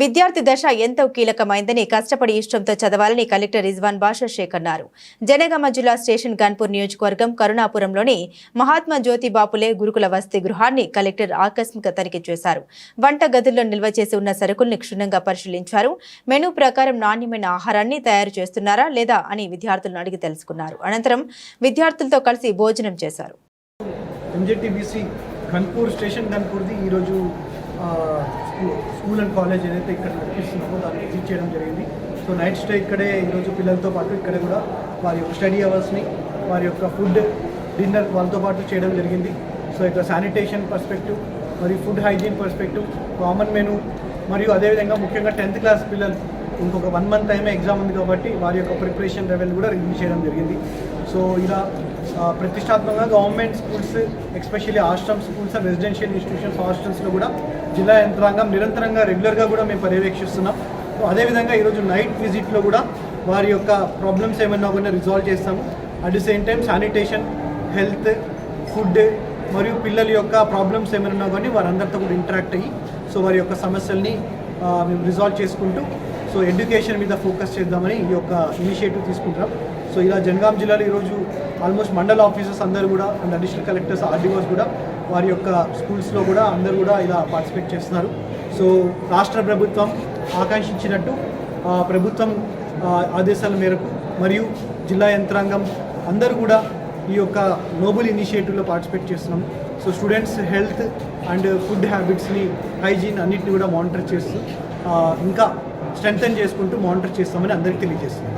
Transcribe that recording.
విద్యార్థి దశ ఎంతో కీలకమైందని కష్టపడి ఇష్టంతో చదవాలని కలెక్టర్ రిజ్వాన్ బాషా షేక్ అన్నారు జనగామ జిల్లా స్టేషన్ గన్పూర్ నియోజకవర్గం కరుణాపురంలోని మహాత్మా జ్యోతి బాపులే గురుకుల వసతి గృహాన్ని కలెక్టర్ ఆకస్మిక తనిఖీ చేశారు. వంట గదుల్లో నిల్వ చేసి ఉన్న సరుకుల్ని క్షుణ్ణంగా పరిశీలించారు. మెనూ ప్రకారం నాణ్యమైన ఆహారాన్ని తయారు చేస్తున్నారా లేదా అని విద్యార్థులను అడిగి తెలుసుకున్నారు. అనంతరం విద్యార్థులతో కలిసి భోజనం చేశారు. ఎంజెటిబిసి ఘన్పూర్ స్టేషన్ ఘన్పూర్ది ఈరోజు ఆ, స్కూల్ అండ్ కాలేజ్ ఏదైతే ఇక్కడ నడిపిస్తున్నామో దాన్ని విజిట్ చేయడం జరిగింది. సో నైట్ స్టే ఇక్కడే ఈరోజు పిల్లలతో పాటు ఇక్కడే కూడా వారి యొక్క స్టడీ అవర్స్ని వారి యొక్క ఫుడ్ డిన్నర్ వాళ్ళతో పాటు చేయడం జరిగింది. సో ఇక్కడ శానిటేషన్ పర్స్పెక్టివ్ మరియు food hygiene perspective common menu మరియు అదేవిధంగా ముఖ్యంగా టెన్త్ క్లాస్ పిల్లలు ఇంకొక వన్ మంత్ టైమే ఎగ్జామ్ ఉంది కాబట్టి వారి యొక్క ప్రిపరేషన్ లెవెల్ కూడా రివ్యూ చేయడం జరిగింది. సో ఇలా ప్రతిష్టాత్మకంగా government schools especially ashram schools and residential institutions హాస్టల్స్లో కూడా జిల్లా యంత్రాంగం నిరంతరంగా రెగ్యులర్గా కూడా మేము పర్యవేక్షిస్తున్నాం. సో అదేవిధంగా ఈరోజు నైట్ విజిట్లో కూడా వారి యొక్క ప్రాబ్లమ్స్ ఏమైనా కూడా రిజాల్వ్ చేస్తాము. At the same time sanitation health food మరియు పిల్లల యొక్క ప్రాబ్లమ్స్ ఏమైనా కానీ వారందరితో కూడా ఇంటరాక్ట్ అయ్యి సో వారి యొక్క సమస్యల్ని మేము రిజాల్వ్ చేసుకుంటూ సో ఎడ్యుకేషన్ మీద ఫోకస్ చేద్దామని ఈ యొక్క ఇనిషియేటివ్ తీసుకుంటాం సో ఇలా జనగాం జిల్లాలో ఈరోజు ఆల్మోస్ట్ మండల ఆఫీసర్స్ అందరూ కూడా అండ్ అడిషనల్ కలెక్టర్స్ ఆర్డీఓస్ కూడా వారి యొక్క స్కూల్స్లో కూడా అందరూ కూడా ఇలా పార్టిసిపేట్ చేస్తున్నారు. సో రాష్ట్ర ప్రభుత్వం ఆకాంక్షించినట్టు ప్రభుత్వం ఆదేశాల మేరకు మరియు జిల్లా యంత్రాంగం అందరూ కూడా ఈ యొక్క నోబుల్ ఇనిషియేటివ్లో పార్టిసిపేట్ చేస్తున్నాం. So students health and food హ్యాబిట్స్ని hygiene అన్నిటిని కూడా మానిటర్ చేస్తూ ఇంకా స్ట్రెంగ్తన్ చేసుకుంటూ మానిటర్ చేస్తామని అందరికీ తెలియజేస్తున్నాం.